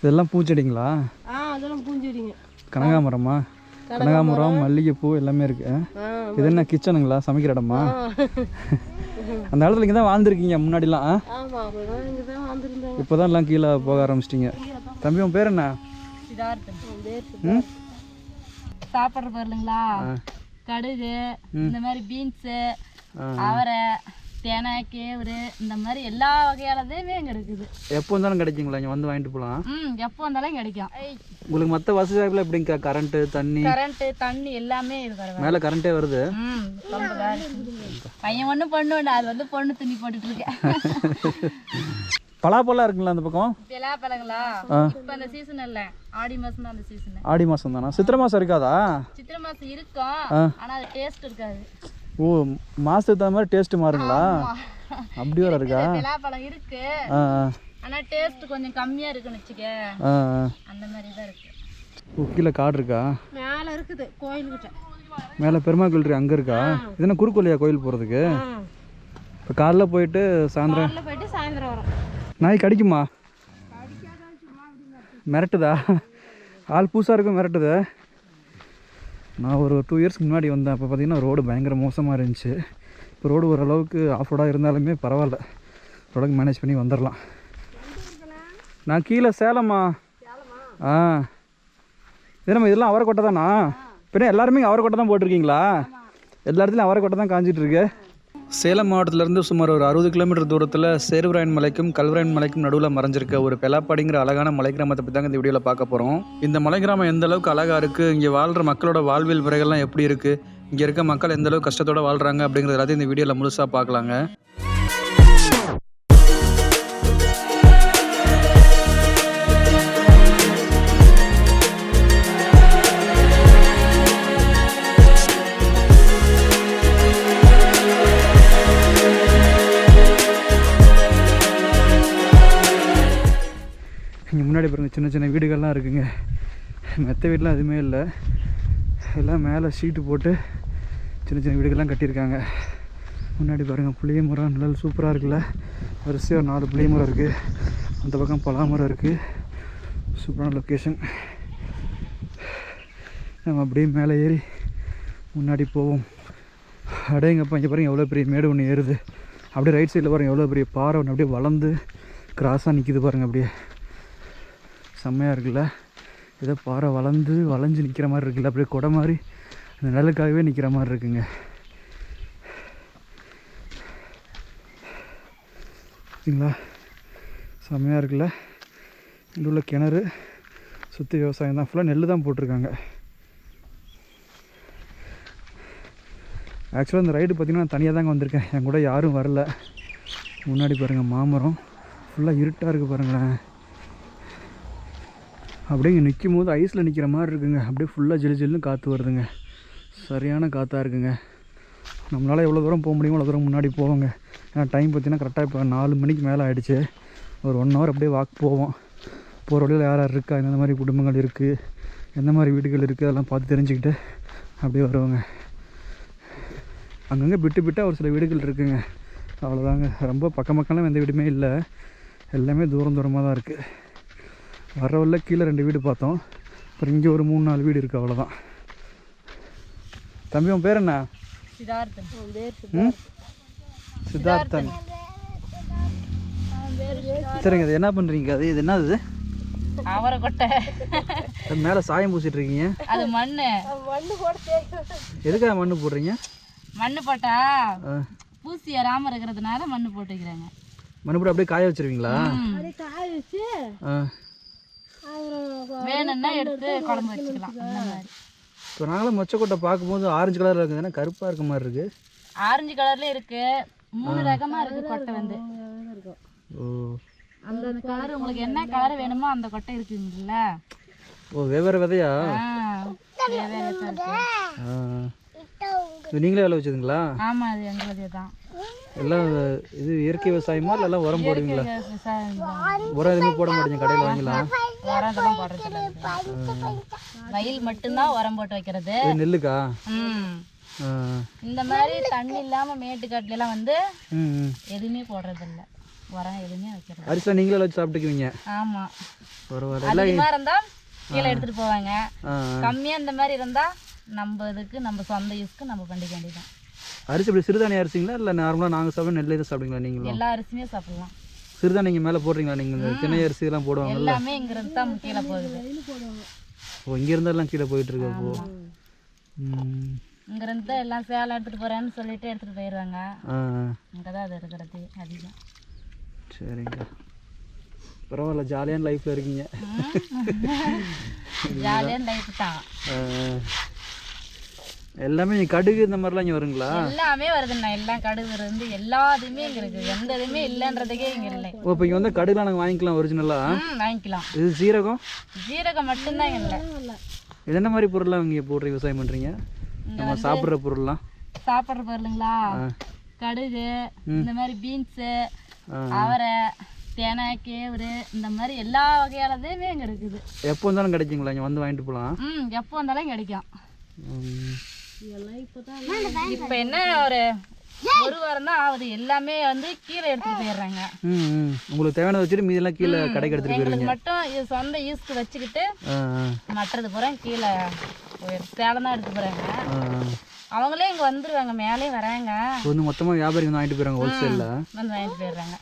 இதெல்லாம் பூச்செடிங்களா? ஆ அதெல்லாம் பூஞ்செடிங்க. கனகாமரமா கனகாமரம் மல்லிகைப்பூ எல்லாமே இருக்கு. இது என்ன கிச்சனுங்களா? சமைக்கிற இடமா? அந்த காலத்தில் இங்கே தான் வாழ்ந்துருக்கீங்க முன்னாடிலாம். ஆ? ஆமாம் அப்படிதான் இங்கே தான் வந்திருந்தோம் இப்போ தான் எல்லாம் கீழே போக ஆரம்பிச்சிட்டிங்க. தம்பி உன் பேர் என்ன? சாப்பிட்ற பொருளுங்களா கடுகு இந்த மாதிரி பீன்ஸு. அவரை தேனை கேவுரு இந்த மாதிரி எல்லா வகையானதுமே இங்கே இருக்குது. எப்போ இருந்தாலும் கிடைக்குங்களா? இங்கே வந்து வாங்கிட்டு போகலாம். ம் எப்போ வந்தாலும் கிடைக்கும். உங்களுக்கு மற்ற வசதி வாய்ப்புல எப்படிங்க கரண்ட்டு தண்ணி? கரண்ட்டு தண்ணி எல்லாமே வர மேலே கரண்ட்டே வருது. ம். பையன் ஒன்று பொண்ணு ஒன்று அது வந்து பொண்ணு துணி போட்டுட்டு இருக்கேன். பலாப்பழம் இருக்குங்களா அந்த பக்கம்? பழங்களா இப்போ அந்த சீசன் இல்லை. ஆடி மாதம் தான் அந்த சீசன் ஆடி மாதம் தானா? சித்திரை மாதம் இருக்காதா? சித்திரை மாதம் இருக்கும் ஆனால் அது டேஸ்ட் இருக்காது. ஓ மாதத்துக்கு தகுந்த மாதிரி டேஸ்ட்டு மாறுங்களா? அப்படி வர இருக்கா? பலாப்பழம் இருக்கு. ஆ ஆ. ஆனால் டேஸ்ட் கொஞ்சம் கம்மியாக இருக்குன்னு வச்சுக்க. அந்த மாதிரி தான் இருக்கு. ஓ கீழே காடு இருக்கா? மேலே இருக்குது கோயில்கிட்ட மேலே பெருமாள் கோயில் இருக்கு அங்கே இருக்கா? இது என்ன குறுக்கோலியா கோயில் போகிறதுக்கு இப்போ காலைல போயிட்டு சாயந்தரம் போயிட்டு சாயந்தரம் வரோம். நாய் கடிக்குமா? மிரட்டுதா? ஆள் புதுசாக இருக்கும் மிரட்டுது. நான் ஒரு டூ இயர்ஸ்க்கு முன்னாடி வந்தேன். அப்போ பார்த்தீங்கன்னா ரோடு பயங்கர மோசமாக இருந்துச்சு. இப்போ ரோடு ஓரளவுக்கு ஆஃப் ரோடாக இருந்தாலுமே பரவாயில்ல. ஓரளவுக்கு மேனேஜ் பண்ணி வந்துடலாம் நான் கீழே சேலம்மா. ஆ. இது இதெல்லாம் அவரை கொட்டை தானா? பின்ன எல்லாருமே அவரை கொட்டை தான் போட்டிருக்கீங்களா? எல்லா இடத்துலையும் அவரை கொட்டை தான் காஞ்சிட்டுருக்கு சேலம் மாவட்டத்திலேருந்து சுமார் ஒரு அறுபது கிலோமீட்டர் தூரத்தில் சேர்வராயன் மலைக்கும் கல்வராயன் மலைக்கும் நடுவில் மறைஞ்சிருக்க ஒரு பெலாப்பாடிங்கிற அழகான மலை கிராமத்தை பற்றி தாங்க இந்த வீடியோவில் பார்க்க போகிறோம் இந்த மலை கிராமம் எந்த அளவுக்கு அழகாக இருக்குது இங்கே வாழ்கிற மக்களோட வாழ்வியல் முறைகள்லாம் எப்படி இருக்குது இங்கே இருக்க மக்கள் எந்த அளவுக்கு கஷ்டத்தோடு வாழ்கிறாங்க அப்படிங்கிறது எல்லாத்தையும் இந்த வீடியோவில் முழுசாக பார்க்கலாங்க. சின்ன சின்ன வீடுகள்லாம் இருக்குங்க. மெத்த வீடெலாம் எதுவுமே இல்லை. எல்லாம் மேலே ஷீட்டு போட்டு சின்ன சின்ன வீடுகள்லாம் கட்டியிருக்காங்க. முன்னாடி பாருங்கள் புளிய மரம் நல்லா சூப்பராக இருக்குல்ல. வரிசையாக ஒரு நாலு புளிய மரம் இருக்குது அந்த பக்கம் பலா மரம் இருக்குது சூப்பரான லொக்கேஷன் நம்ம அப்படியே மேலே ஏறி முன்னாடி போவோம். அடையங்கப்பா இங்கே பாருங்கள் எவ்வளோ பெரிய மேடு ஒன்று ஏறுது. அப்படியே ரைட் சைடில் பாருங்கள் எவ்வளோ பெரிய பாறை ஒன்று அப்படியே வளர்ந்து கிராஸாக நிற்கிது பாருங்கள் அப்படியே. செம்மையாக இருக்குல்ல? ஏதோ பாறை வளர்ந்து வளைஞ்சு நிற்கிற மாதிரி இருக்குல்ல? அப்படியே கொடை மாதிரி அந்த நிழலுக்காகவே நிற்கிற மாதிரி இருக்குங்க. சரிங்களா? செம்மையாக இருக்குல்ல? இங்கே உள்ள கிணறு சுற்றி விவசாயம் தான். ஃபுல்லாக நெல் தான் போட்டிருக்காங்க. ஆக்சுவலாக இந்த ரைடு பார்த்தீங்கன்னா தனியாக தாங்க வந்திருக்கேன். என் கூட யாரும் வரல. முன்னாடி பாருங்கள் மாமரம். ஃபுல்லாக இருட்டாக இருக்குது பாருங்களேன். அப்படியே இங்கே நிற்கும் போது ஐஸில் நிற்கிற மாதிரி இருக்குங்க. அப்படியே ஃபுல்லாக ஜிலு ஜில்லுன்னு காற்று வருதுங்க. சரியான காற்றாக இருக்குங்க. நம்மளால் எவ்வளோ தூரம் போக முடியுமோ அவ்வளோ தூரம் முன்னாடி போவோங்க. ஏன்னா டைம் பார்த்தீங்கன்னா கரெக்டாக இப்போ நாலு மணிக்கு மேலே ஆகிடுச்சு ஒரு ஒன் ஹவர் அப்படியே வாக் போவோம். போகிற வழியில் யார் யார் இருக்கா? எந்த மாதிரி குடும்பங்கள் இருக்குது எந்த மாதிரி வீடுகள் இருக்குது அதெல்லாம் பார்த்து தெரிஞ்சுக்கிட்டு அப்படியே வருவாங்க. அங்கங்கே விட்டு விட்டால் ஒரு சில வீடுகள் இருக்குங்க. அவ்வளோதாங்க ரொம்ப பக்கம் பக்கம்லாம் எந்த வீடுமே இல்லை. எல்லாமே தூரம் தூரமாக தான் இருக்குது வர கீழே ரெண்டு வீடு பார்த்தோம். அப்புறம் இங்கே ஒரு மூணு நாலு வீடு இருக்குது அவ்வளோதான் தம்பி உன் பேர் என்ன? சித்தார்த்தன். சரிங்க அது என்ன பண்ணுறீங்க அது இது என்ன இது? அவரை கொட்டை. அது மேலே சாயம் பூசிட்டு இருக்கீங்க. அது மண்ணு. எதுக்காக மண்ணு போடுறீங்க? மண்ணு போட்டா பூசி ஏறாம இருக்கிறதுனால மண்ணு போட்டு வைக்கிறாங்க மண்ணு போட்டு அப்படியே காய வச்சிருவீங்களா? அப்படியே காய வச்சு வேணும்னா எடுத்து குழம்பு வச்சுக்கலாம். இந்த மாதிரி. இப்போ நாங்களும் மொச்சக்கொட்டை பார்க்கும்போது ஆரஞ்சு கலரில் இருக்குது ஏன்னா கருப்பாக இருக்க மாதிரி இருக்குது ஆரஞ்சு கலர்ல இருக்கு. மூணு ரகமா இருக்கு கொட்டை வந்து. ஓ. அந்த கலர் உங்களுக்கு என்ன கலர் வேணுமோ அந்த கொட்டை இருக்குங்கல்ல. ஓ வெவ்வேறு விதையா? நீங்களே வேலை வச்சதுங்களா ஆமா அது எங்களுதே தான் எல்லாம் இது இயற்கை விவசாயமா இல்லை உரம் போடுவீங்களா. உரம் எதுவுமே போட மாட்டீங்க கடையில் வாங்கிக்கலாம் உரம் இதெல்லாம் போடுறது இல்ல இதுக்கு. வயல் மட்டும்தான் உரம் போட்டு வைக்கிறது. நெல்லுக்கா? இந்த மாதிரி தண்ணி இல்லாம மேட்டுக்காட்டுல எல்லாம் வந்து எதுவுமே போடுறது இல்ல உரம் எதுவுமே வைக்கிறது. அரிசிலாம் நீங்களே வச்சு சாப்பிட்டுக்குவீங்க? ஆமாம் பரவாயில்ல. அதிகமாக இருந்தால் கீழே எடுத்துகிட்டு போவாங்க. கம்மியாக இந்த மாதிரி இருந்தால் நம்ம இதுக்கு நம்ம சொந்த யூஸ்க்கு நம்ம பண்ணிக்க வேண்டியதான் அரிசி இப்படி சிறுதானிய அரிசிங்களா இல்லை நார்மலாக நாங்கள் சாப்பிட நெல் இதை சாப்பிடுங்களா நீங்களும்? எல்லா அரிசியுமே சாப்பிடலாம். சிறுதானியங்க மேலே போடுறீங்களா நீங்கள் இந்த திணை அரிசி எல்லாம் போடுவாங்கல்ல? எல்லாமே இங்கிருந்து தான் கீழே போகுது. ஓ இங்கே இருந்தெல்லாம் கீழே போயிட்டு இருக்கு அப்போ. ம். இங்கிருந்து தான் எல்லாம் சேலை எடுத்துகிட்டு போகிறேன்னு சொல்லிட்டு எடுத்துகிட்டு போயிடுவாங்க ஆ. ஆ. இங்கே தான் அது இருக்கிறது அதிகம். சரிங்க. பரவாயில்ல ஜாலியான லைஃப்பில் இருக்கீங்க. ஜாலியான லைஃப் தான். ஆ, ஆ. எல்லாமே கடுகு இந்த மாதிரிலாம் இங்கே வருங்களா? எல்லாமே வருதுண்ணா. எல்லாம் கடுகு இருந்து எல்லாத்துமே இங்கே இருக்குது எந்த இதுவுமே இல்லைன்றதுக்கே இங்கே இல்லை. ஓ இப்போ இங்கே வந்து கடுகுலாம் நாங்கள் வாங்கிக்கலாம் ஒரிஜினலாக வாங்கிக்கலாம். இது சீரகம்? ஜீரகம் மட்டும்தான் இல்லை. இது என்ன மாதிரி பொருள்லாம் இங்கே போடுற விவசாயம் பண்ணுறீங்க நம்ம சாப்பிட்ற பொருள்லாம்? சாப்பிட்ற பொருளுங்களா? கடுகு இந்த மாதிரி பீன்ஸு. அவரை தேனை கேவுரு இந்த மாதிரி எல்லா வகையானதுமே இங்கே இருக்குது. எப்போ வந்தாலும் கிடைக்குங்களா? இங்கே வந்து வாங்கிட்டு போகலாம்? ம் எப்போ வந்தாலும் கிடைக்கும். இப்போ என்ன ஒரு ஒரு வாரம் தான் ஆகுது. எல்லாமே வந்து கீழே எடுத்துட்டு போயிடுறாங்க. உங்களுக்கு தேவையானதை வச்சுட்டு மீதெல்லாம் கீழே கடைக்கு எடுத்துகிட்டு போயிருவீங்க. எங்களுக்கு மட்டும் இது சொந்த யூஸ்க்கு வச்சுக்கிட்டு. மற்றது பூரா கீழே சேலம் தான் எடுத்து ஆ. அவங்களே இங்கே வந்துருவாங்க மேலே வராங்க. வந்து மொத்தமாக வியாபாரி வந்து வாங்கிட்டு போயிடுறாங்க ஹோல்சேலில் வந்து வாங்கிட்டு போயிடுறாங்க.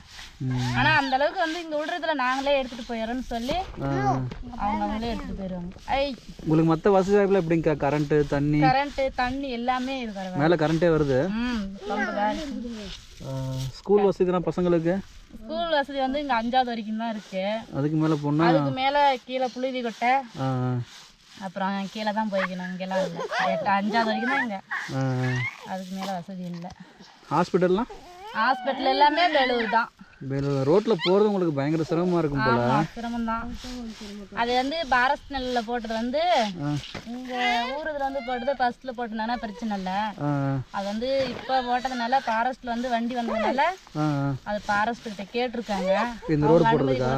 ஆனா அந்த அளவுக்கு வந்து இங்க விடுறதுல நாங்களே எடுத்துட்டு போயிடறோம்னு சொல்லி அவங்க அவங்களே எடுத்துட்டு போயிடுவாங்க ஐ. உங்களுக்கு மற்ற வசதி வாய்ப்பில் எப்படிங்க? கரண்ட்டு தண்ணி? கரண்ட் தண்ணி எல்லாமே வர மேலே கரண்ட்டே வருது? ஸ்கூல் வசதிலாம் பசங்களுக்கு? ஸ்கூல் வசதி வந்து இங்க அஞ்சாவது வரைக்கும் தான் இருக்கு. அதுக்கு மேலே போனால் அதுக்கு மேல கீழே புழுதி கொட்டை. அப்புறம் கீழே தான் போய்க்கணும் இங்கெல்லாம் இல்லை. எட்டு அஞ்சாவது வரைக்கும் தான் இங்க. அதுக்கு மேல வசதி இல்லை. ஹாஸ்பிட்டல்லாம் ஹாஸ்பிட்டல் எல்லாமே வேலூர் தான் ரோட்டில் போகிறது உங்களுக்கு பயங்கர சிரமமாக இருக்கும் போல. ஆமா சிரமம் தான் அது வந்து பாரத் நெல்லில் போட்டது வந்து இங்க ஊர் இதுல வந்து போட்டது ஃபர்ஸ்ட்ல போட்டதுனால பிரச்சனை இல்லை. அது வந்து இப்போ போட்டதுனால ஃபாரஸ்ட்ல வந்து வண்டி வந்ததுனால அது ஃபாரஸ்ட் கிட்ட கேட்டிருக்காங்க. இந்த ரோடு போடுறதுக்கா?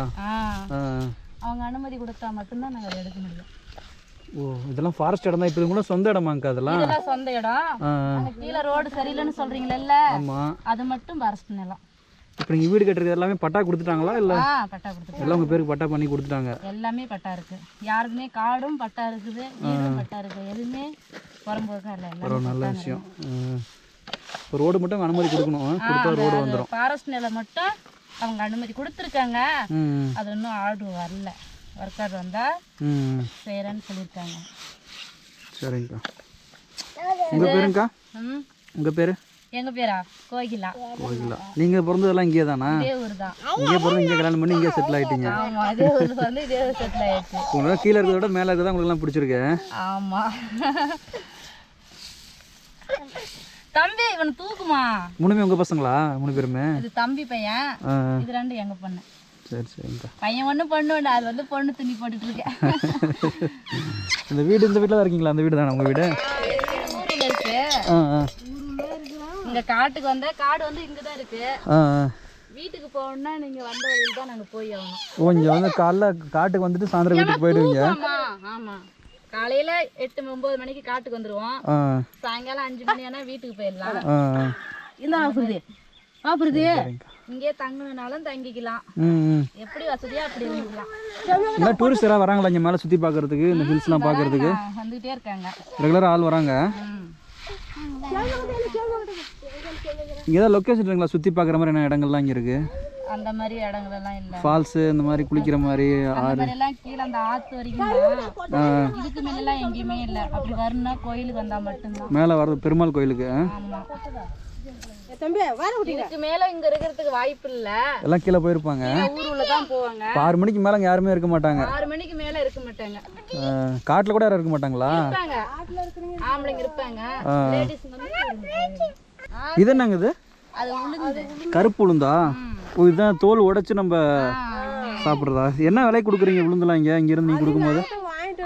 அவங்க அனுமதி கொடுத்தா மட்டும்தான் நாங்கள் அதை எடுக்க முடியும். ஓ இதெல்லாம் ஃபாரஸ்ட் இடம் தான். இப்போ கூட சொந்த இடமாங்க அதெல்லாம்? இதெல்லாம் சொந்த இடம். கீழே ரோடு சரியில்லைன்னு சொல்றீங்கல்ல ஆமாம் அது மட்டும் ஃபாரஸ்ட் நிலம். இப்போ நீங்கள் வீடு கட்டுறது எல்லாமே பட்டா கொடுத்துட்டாங்களா இல்லை? பட்டா கொடுத்துருக்கோம் எல்லாம் உங்கள் பேருக்கு பட்டா பண்ணி கொடுத்துட்டாங்க. எல்லாமே பட்டா இருக்கு. யாருக்குமே காடும் பட்டா இருக்குது வீடும் பட்டா இருக்கு. எதுவுமே புறம்போக்கா இல்லை ஒரு நல்ல விஷயம். இப்போ ரோடு மட்டும் அனுமதி கொடுக்கணும். கொடுத்தா ரோடு வந்துடும் ஃபாரஸ்ட் நிலம் மட்டும் அவங்க அனுமதி கொடுத்துருக்காங்க. அது இன்னும் ஆர்டர் வரல ஒர்க்கர் வந்தா ம் செய்கிறேன்னு சொல்லியிருக்காங்க. சரிங்கக்கா. உங்கள் பேருங்கக்கா? உங்கள் பேர்? எங்க பேரா? கோகிலா. ஓகேங்களா நீங்கள் பிறந்ததெல்லாம் இங்கே தானா இங்கே பிறந்து இங்கே கல்யாணம் பண்ணி இங்கே செட்டில் ஆகிட்டீங்க ஆமா இதே ஊர்ல வந்து இதே செட்டில் ஆயிடுச்சு உங்களுக்கு கீழே இருக்கிறத விட மேலே இருக்கிறதா உங்களுக்குலாம் பிடிச்சிருக்கு. ஆமா. தம்பி இவன் தூக்குமா? மூணுமே உங்கள் பசங்களா? மூணு பேருமே? இது தம்பி பையன். இது ரெண்டு எங்க பொண்ணு. சரி சரிங்கக்கா. பையன் ஒண்ணு பொண்ணு ஒண்ணு அது வந்து பொண்ணு துணி போட்டுட்டு இருக்கேன் இந்த வீடு இந்த வீட்டில் தான் இருக்கீங்களா? அந்த வீடு? தானே உங்கள் வீடு இருக்கு. இங்க காட்டுக்கு வந்தா காடு வந்து இங்கதான் இருக்கு. ஆ ஆ. வீட்டுக்கு போகணும்னா நீங்க வந்த வழியில் தான் நாங்க போய் ஆகணும். ஓ இங்கே வந்து காலைல காட்டுக்கு வந்துட்டு சாயந்தரம் வீட்டுக்கு போயிடுவீங்க? ஆமா ஆமா. காலையில எட்டு ஒன்பது மணிக்கு காட்டுக்கு வந்துருவோம். சாயங்காலம் அஞ்சு மணி ஆனா வீட்டுக்கு போயிடலாம். இந்த ஆஃபருது ஆஃபருது இங்கே தங்கணுனாலும் தங்கிக்கலாம். எப்படி வசதியா அப்படி இருந்துக்கலாம். இல்லை டூரிஸ்ட் எல்லாம் வராங்களா இங்கே மேலே சுற்றி பார்க்கறதுக்கு இந்த ஹில்ஸ்லாம் பார்க்கறதுக்கு? ஆ, வந்துகிட்டே இருக்காங்க. ரெகுலராக ஆள் வராங்க. இங்கே லொக்கேஷன் இருக்குங்களா? சுற்றி பார்க்குற மாதிரி என்ன இடங்கள்லாம் இங்கே இருக்குது அந்த மாதிரி இடங்கள் எல்லாம் இல்ல. ஃபால்ஸு இந்த மாதிரி குளிக்கிற மாதிரி மாதிரி எல்லாம் கீழே அந்த ஆத்து வரைக்கும் இதுக்கு மேல எல்லாம் எங்கேயுமே இல்ல. அப்படி வரணும்னா கோயிலுக்கு வந்தா மட்டும்தான். மேலே வர்றது பெருமாள் கோயிலுக்கு ஆ? தம்பி வர இதுக்கு மேல இங்க இருக்கிறதுக்கு வாய்ப்பு இல்ல. எல்லாம் கீழே போயிருப்பாங்க. ஊர் உள்ள தான் போவாங்க. ஆறு மணிக்கு மேலே அங்கே யாருமே இருக்க மாட்டாங்க. ஆறு மணிக்கு மேல இருக்க மாட்டாங்க. காட்டில் கூட யாரும் இருக்க மாட்டாங்களா? இருப்பாங்க. ஆம்பளைங்க இருப்பாங்க. லேடிஸ் வந்து இது என்னங்க இது? அது உளுந்து. கருப்பு உளுந்தா? இதுதான் தோல் உடைச்சு நம்ம சாப்பிட்றதா? என்ன விலை கொடுக்குறீங்க உளுந்துலாம் இங்கே? இங்கேருந்து நீங்கள் கொடுக்கும்போது?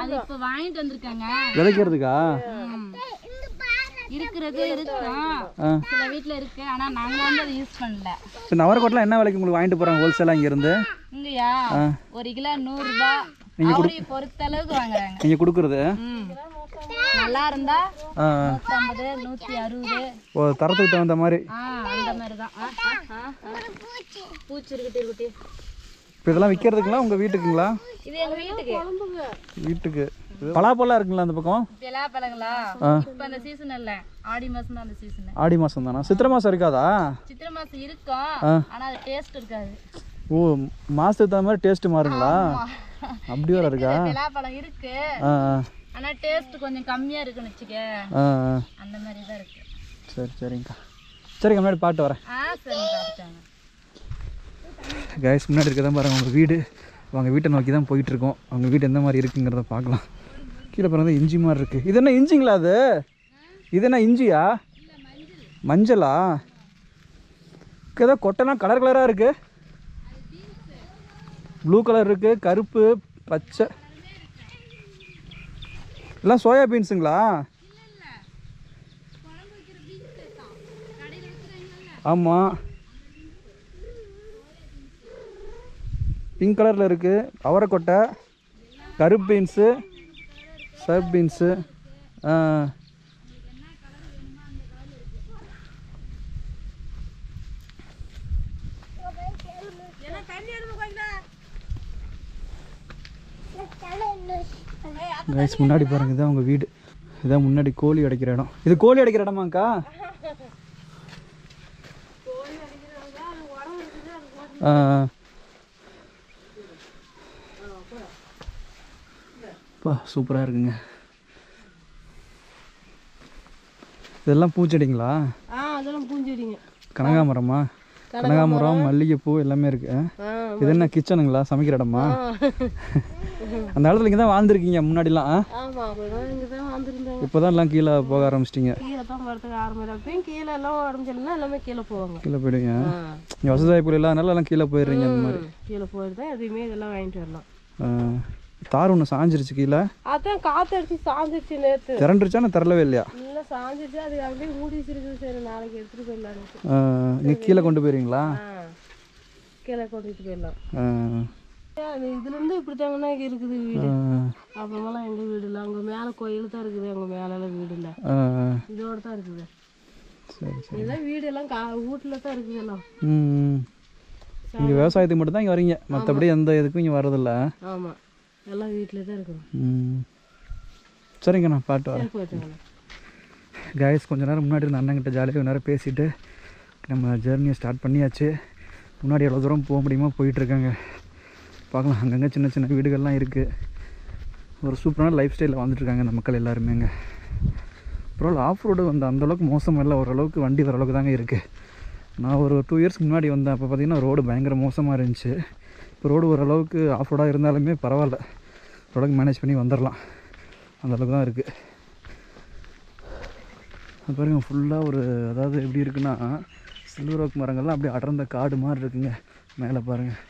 அது இப்ப வாங்கிட்டு வந்திருக்காங்க. விதைக்கிறதுக்கா? இருக்கிறது இருக்கும் சில வீட்ல இருக்கு. ஆனா நாங்க வந்து அதை யூஸ் பண்ணல. இப்போ நவரக்கோட்டில் என்ன விலைக்கு உங்களுக்கு வாங்கிட்டு போகிறாங்க ஹோல்சேலாக இங்கேருந்து? இங்கயா? ஒரு கிலோ நூறு ரூபாய் அவரையும் பொறுத்த அளவுக்கு வாங்குறாங்க. நீங்கள் கொடுக்குறது? நல்லா இருந்தா நூற்றம்பது நூற்றி அறுபது. ஓ தரத்துக்கு தகுந்த மாதிரி. ஆ அந்த மாதிரி தான். பூச்சி. இருக்குட்டி இருக்குட்டி இப்போ இதெல்லாம் விற்கிறதுக்குங்களா? உங்கள் வீட்டுக்குங்களா? இது எங்க வீட்டுக்கு. வீட்டுக்கு. பலாப்பழம் இருக்குங்களா அந்த பக்கம்? விலா பழங்களா இப்ப அந்த சீசன் இல்ல. ஆடி மாசம் தான் அந்த சீசன் ஆடி மாதம் தானா? சித்திரை மாதம் இருக்காதா? சித்திரை மாசம் இருக்கும். ஆனா அது டேஸ்ட் இருக்காது. ஓ மாதத்துக்கு தகுந்த மாதிரி டேஸ்ட்டு மாறுங்களா? அப்படி வேற இருக்கா? விலா பழம் இருக்கு. ஆனா டேஸ்ட் கொஞ்சம் கம்மியா இருக்குன்னு வச்சுக்க. அந்த மாதிரி தான் இருக்கு. சரி சரிங்கக்கா. சரிங்க முன்னாடி பாட்டு வரேன். ஆ சரி கேஸ் முன்னாடி இருக்கதான் பாருங்கள் அவங்க வீடு. அவங்க வீட்டை நோக்கி தான் போயிட்டுருக்கோம். அவங்க வீடு எந்த மாதிரி இருக்குங்கிறத பார்க்கலாம். கீழே பிறந்த இஞ்சி மாதிரி இருக்குது இது என்ன இஞ்சிங்களா அது? இது என்ன இஞ்சியா? மஞ்சளா? ஏதோ கொட்டைலாம் கலர் கலராக இருக்குது ப்ளூ கலர் இருக்குது கருப்பு பச்சை. எல்லாம் சோயா பீன்ஸுங்களா ஆமாம் பிங்க் கலரில் இருக்குது அவரைக்கொட்டை கருப்பு பீன்ஸு சர்ப் பீன்ஸு கைஸ் முன்னாடி பாருங்க இதான் உங்கள் வீடு. இதான் முன்னாடி கோழி அடைக்கிற இடம். இது கோழி அடைக்கிற இடமாக்கா ஆ. பா சூப்பராக இருக்குங்க. இதெல்லாம் பூச்செடிங்களா? ஆ அதெல்லாம் பூஞ்செடிங்க. கனகாமரமா? கனகாமரம் மல்லிகைப்பூ எல்லாமே இருக்கு? இது என்ன கிச்சனுங்களா? சமைக்கிற இடமா? அந்த காலத்தில் இங்கே தான் வாழ்ந்துருக்கீங்க முன்னாடிலாம் ஆ? ஆமா அப்படிதான் இங்கே தான் வந்திருந்தாங்க இப்போ தான் எல்லாம் கீழே போக ஆரம்பிச்சிட்டிங்க. கீழே எல்லாம் போவாங்க. போயிடுங்க. இங்கே வசதி வாய்ப்பு இல்லாதனால எல்லாம் கீழே போயிடுறீங்க அந்த மாதிரி. கீழே போயிட்டு தான் எதுவுமே இதெல்லாம் வாங்கிட்டு வரலாம். தார் ஒன்று சாஞ்சிருச்சு கீழே. அதான் காத்தடிச்சு சாஞ்சிருச்சு நேற்று திரண்டுருச்சா நான் தரலவே இல்லையா? இல்லை சாஞ்சிருச்சு. அது அப்படியே மூடிச்சு இருக்குது சரி நாளைக்கு எடுத்துட்டு போயிடலாம் இங்கே கீழே கொண்டு போயிருங்களா கீழே கொண்டுட்டு போயிடலாம். ஆ. அது இதுல இருந்து இப்படி தாங்கன்னா இருக்குது வீடு. அப்புறமெல்லாம் எங்க வீடு இல்லை அங்க மேல கோயில் தான் இருக்குது. அங்க மேலெல்லாம் வீடு இல்லை. இதோட தான் இருக்குது. இதெல்லாம் வீடு எல்லாம் கா வீட்டுல தான் இருக்குது எல்லாம். இங்கே விவசாயத்துக்கு மட்டும் தான் இங்கே வரீங்க. மற்றபடி எந்த இதுக்கும் இங்கே வரதில்ல ஆமா. எல்லாம் வீட்டுல தான் இருக்குது ம். சரிங்க நான் பாட்டு வரேன். போயிட்டாங்க கைஸ் கொஞ்ச நேரம் முன்னாடி இருந்த அண்ணங்கிட்ட ஜாலியாக நேரம் பேசிட்டு நம்ம ஜேர்னியை ஸ்டார்ட் பண்ணியாச்சு. முன்னாடி எவ்வளோ தூரம் போக முடியுமோ போயிட்டுருக்காங்க பார்க்கலாம் அங்கங்கே சின்ன சின்ன வீடுகள்லாம் இருக்குது ஒரு சூப்பரான லைஃப் ஸ்டைலில் வாழ்ந்துட்டுருக்காங்க இந்த மக்கள் எல்லாருமேங்க அப்புறம் ஆஃப் ரோடு வந்து அந்தளவுக்கு மோசம் இல்லை ஓரளவுக்கு வண்டி வர அளவுக்கு தாங்க இருக்குது நான் ஒரு டூ இயர்ஸ்க்கு முன்னாடி வந்தேன் அப்போ பார்த்தீங்கன்னா ரோடு பயங்கர மோசமாக இருந்துச்சு. இப்போ ரோடு ஓரளவுக்கு ஆஃப் ரோடாக இருந்தாலுமே பரவாயில்ல. ஓரளவுக்கு மேனேஜ் பண்ணி வந்துடலாம் அந்தளவுக்கு தான் இருக்குது அது பாருங்க ஃபுல்லாக ஒரு அதாவது எப்படி இருக்குன்னா சில்வர் ஓக் மரங்கள்லாம் அப்படியே அடர்ந்த காடு மாதிரி இருக்குங்க. மேலே பாருங்கள்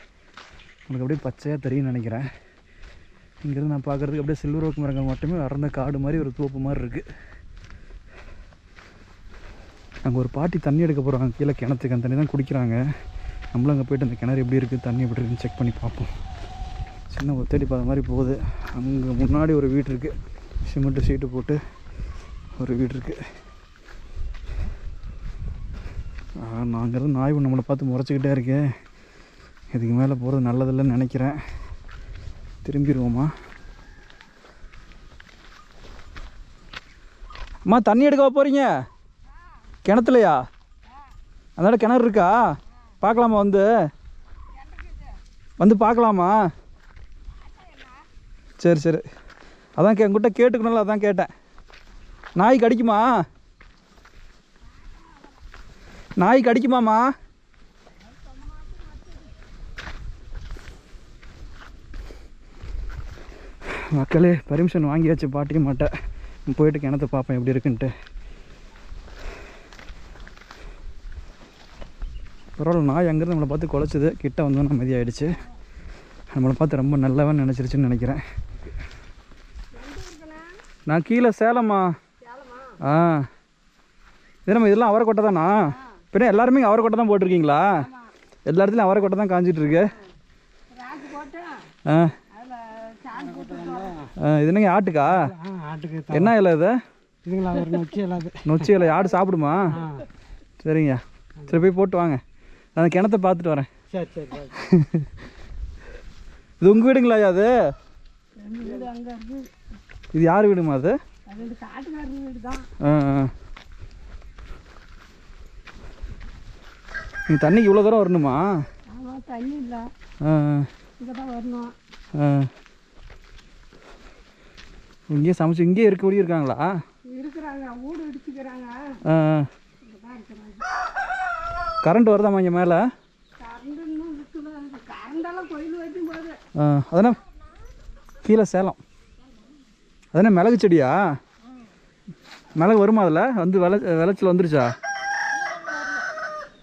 உங்களுக்கு அப்படியே பச்சையாக தெரியும்னு நினைக்கிறேன். இங்கேருந்து நான் பார்க்குறதுக்கு அப்படியே சில்வர் ஓக் மரங்கள் மட்டுமே அடர்ந்த காடு மாதிரி ஒரு தோப்பு மாதிரி இருக்குது அங்கே ஒரு பாட்டி தண்ணி எடுக்க போகிறாங்க கீழே கிணத்துக்கு அந்த தண்ணி தான் குடிக்கிறாங்க. நம்மளும் அங்கே போய்ட்டு அந்த கிணறு எப்படி இருக்குது தண்ணி எப்படி இருக்குன்னு செக் பண்ணி பார்ப்போம். சின்ன ஒத்தடி பாதை மாதிரி போகுது. அங்கே முன்னாடி ஒரு வீடு இருக்குது சிமெண்ட்டு சீட்டு போட்டு ஒரு வீடு இருக்குது நான் அங்கேருந்து நாய் நம்மளை பார்த்து முறைச்சிக்கிட்டே இருக்கேன். இதுக்கு மேலே போகிறது நல்லதில்லைன்னு நினைக்கிறேன். திரும்பிடுவோமா? அம்மா தண்ணி எடுக்க போகிறீங்க கிணத்துலையா? அதனால் கிணறு இருக்கா? பார்க்கலாமா வந்து? வந்து பார்க்கலாமா? சரி சரி. அதான் கே உங்ககிட்ட கேட்டுக்கணும்ல அதான் கேட்டேன். நாய் கடிக்குமா நாய் கடிக்குமாம்மா மக்களே பர்மிஷன் வாங்கியாச்சு பாட்டிக்க மாட்டேன் போயிட்டு கிணத்த பார்ப்பேன் எப்படி இருக்குன்ட்டு. பரவாயில்ல நாய் அங்கேருந்து நம்மளை பார்த்து குலைச்சிது. கிட்ட வந்தோன்னு ஆகிடுச்சு நம்மளை பார்த்து ரொம்ப நல்லவன் நினச்சிருச்சுன்னு நினைக்கிறேன். நான் கீழே சேலம்மா. ஆ. இது நம்ம இதெல்லாம் அவரைக்கொட்டை தானா? பின்ன எல்லாருமே இங்கே அவரைக்கொட்டை தான் போட்டிருக்கீங்களா? எல்லா இடத்துலையும் அவரைக்கொட்டை தான் காஞ்சிட்டு இருக்கு ஆ. ஆ, இது என்னங்க ஆட்டுக்கா? ஆ ஆட்டுக்கு என்ன இலை இது? இதுங்களா ஒரு நொச்சி இலை ஆடு சாப்பிடுமா? சரிங்க. சரி போய் போட்டு வாங்க. நான் அந்த கிணத்த பார்த்துட்டு வரேன். சரி சரி சரி. இது உங்கள் வீடுங்களா அது? இருக்கு இது யார் வீடுமா அது? நீங்கள் தண்ணிக்கு இவ்வளோ தூரம் வரணுமா? தண்ணி இல்லை. வரணும். இங்கேயே சமைச்சு இங்கேயே இருக்கக்கூடிய இருக்காங்களா? இருக்கிறாங்க வீடு இடிச்சுக்கிறாங்க. கரண்ட் வருதாம்மா இங்கே மேலே? கரண்டெல்லாம் கோயில் வரைக்கும் போகுது. ஆ அதானே கீழே சேலம். அதானே மிளகு செடியா? மிளகு வருமா அதில்? வந்து விளை விளைச்சல் வந்துருச்சா?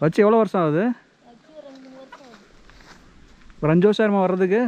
வச்சு எவ்வளோ வருஷம் ஆகுது? ஒரு அஞ்சு வருஷம் ஆயிருமா வர்றதுக்கு?